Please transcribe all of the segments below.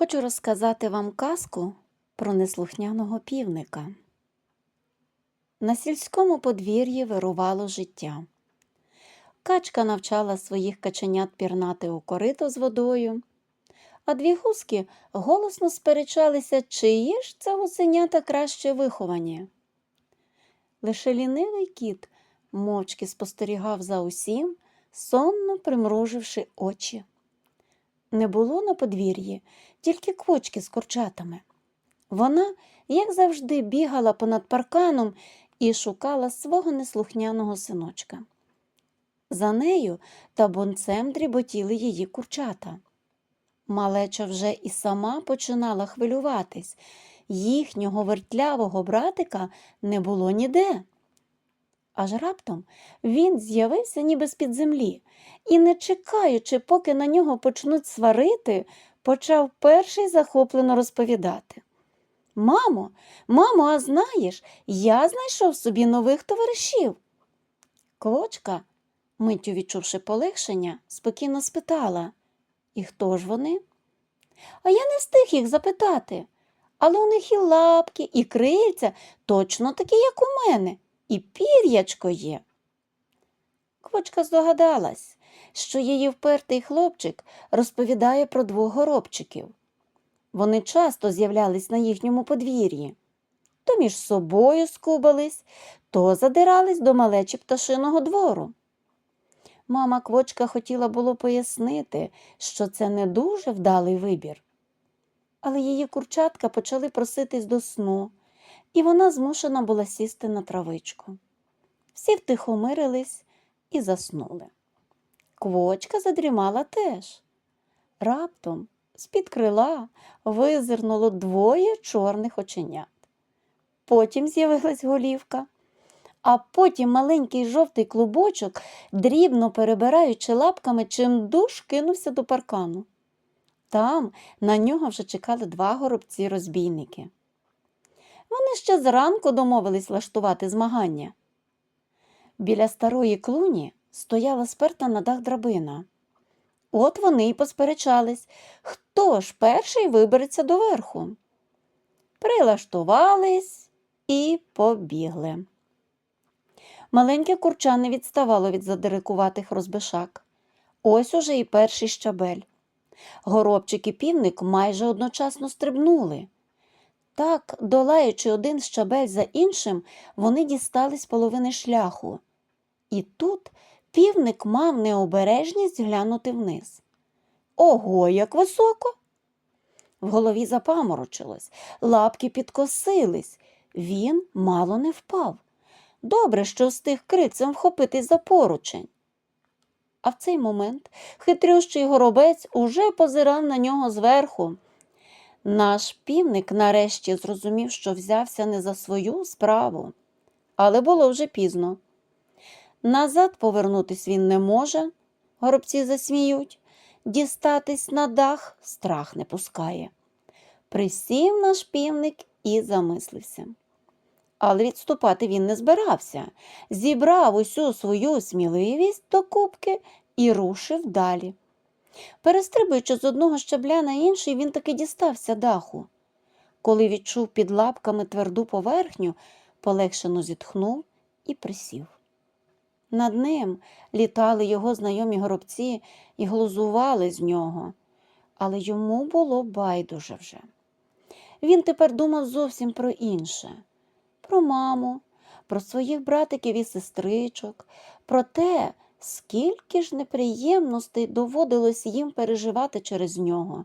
Хочу розказати вам казку про неслухняного півника. На сільському подвір'ї вирувало життя. Качка навчала своїх каченят пірнати у корито з водою, а дві гуски голосно сперечалися, чиї ж це гусенята краще виховані. Лише лінивий кіт мовчки спостерігав за усім, сонно примруживши очі. Не було на подвір'ї тільки квочки з курчатами. Вона, як завжди, бігала понад парканом і шукала свого неслухняного синочка. За нею табунцем дріботіли її курчата. Малеча вже і сама починала хвилюватись. Їхнього вертлявого братика не було ніде. Аж раптом він з'явився ніби з-під землі і, не чекаючи, поки на нього почнуть сварити, почав перший захоплено розповідати. Мамо, мамо, а знаєш, я знайшов собі нових товаришів. Квочка, миттю відчувши полегшення, спокійно спитала І хто ж вони? А я не встиг їх запитати. Але у них і лапки, і крильця точно такі, як у мене, і пір'ячко є. Квочка здогадалась, що її впертий хлопчик розповідає про двох горобчиків. Вони часто з'являлись на їхньому подвір'ї. То між собою скубались, то задирались до малечі пташиного двору. Мама квочка хотіла було пояснити, що це не дуже вдалий вибір. Але її курчатка почали проситись до сну, і вона змушена була сісти на травичку. Всі втихомирились і заснули. Квочка задрімала теж. Раптом з-під крила визирнуло двоє чорних оченят. Потім з'явилась голівка, а потім маленький жовтий клубочок, дрібно перебираючи лапками, чимдуж кинувся до паркану. Там на нього вже чекали два горобці-розбійники. Вони ще зранку домовились влаштувати змагання. Біля старої клуні стояла сперта на дах драбина. От вони й посперечались, хто ж перший вибереться доверху. Прилаштувались і побігли. Маленьке курча не відставало від задирикуватих розбишак. Ось уже і перший щабель. Горобчик і півник майже одночасно стрибнули. Так, долаючи один щабель за іншим, вони дістались половини шляху. І тут півник мав необережність глянути вниз. Ого, як високо! В голові запаморочилось, лапки підкосились. Він мало не впав. Добре, що встиг крицем вхопитись за поручень. А в цей момент хитрющий горобець уже позирав на нього зверху. Наш півник нарешті зрозумів, що взявся не за свою справу, але було вже пізно. Назад повернутись він не може, горобці засміють, дістатись на дах страх не пускає. Присів наш півник і замислився. Але відступати він не збирався, зібрав усю свою сміливість до кубки і рушив далі. Перестрибуючи з одного щабля на інший, він таки дістався даху. Коли відчув під лапками тверду поверхню, полегшено зітхнув і присів. Над ним літали його знайомі горобці і глузували з нього, але йому було байдуже вже. Він тепер думав зовсім про інше про маму, про своїх братиків і сестричок, про те, скільки ж неприємностей доводилось їм переживати через нього.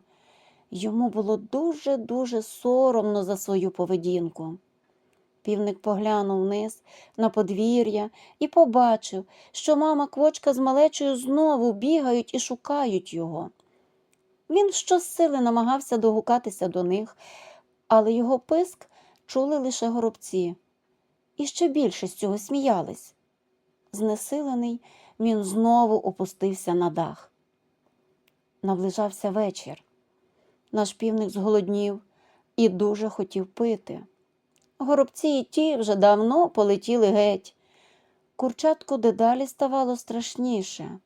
Йому було дуже-дуже соромно за свою поведінку. Півник поглянув вниз на подвір'я і побачив, що мама квочка з малечою знову бігають і шукають його. Він щосили намагався догукатися до них, але його писк чули лише горобці, і ще більше з цього сміялись. Знесилений, він знову опустився на дах. Наближався вечір. Наш півник зголоднів і дуже хотів пити. Горобці і ті вже давно полетіли геть. Курчатку дедалі ставало страшніше.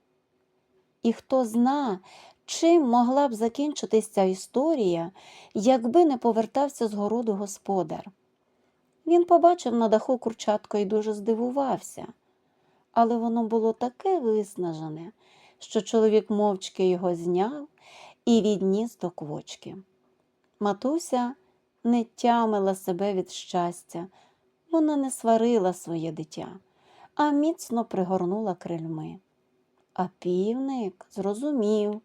І хто зна, чим могла б закінчитись ця історія, якби не повертався з городу господар. Він побачив на даху курчатко і дуже здивувався, але воно було таке виснажене, що чоловік мовчки його зняв і відніс до квочки. Матуся не тямила себе від щастя, вона не сварила своє дитя, а міцно пригорнула крильми. А півник зрозумів,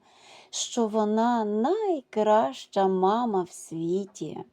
що вона найкраща мама в світі.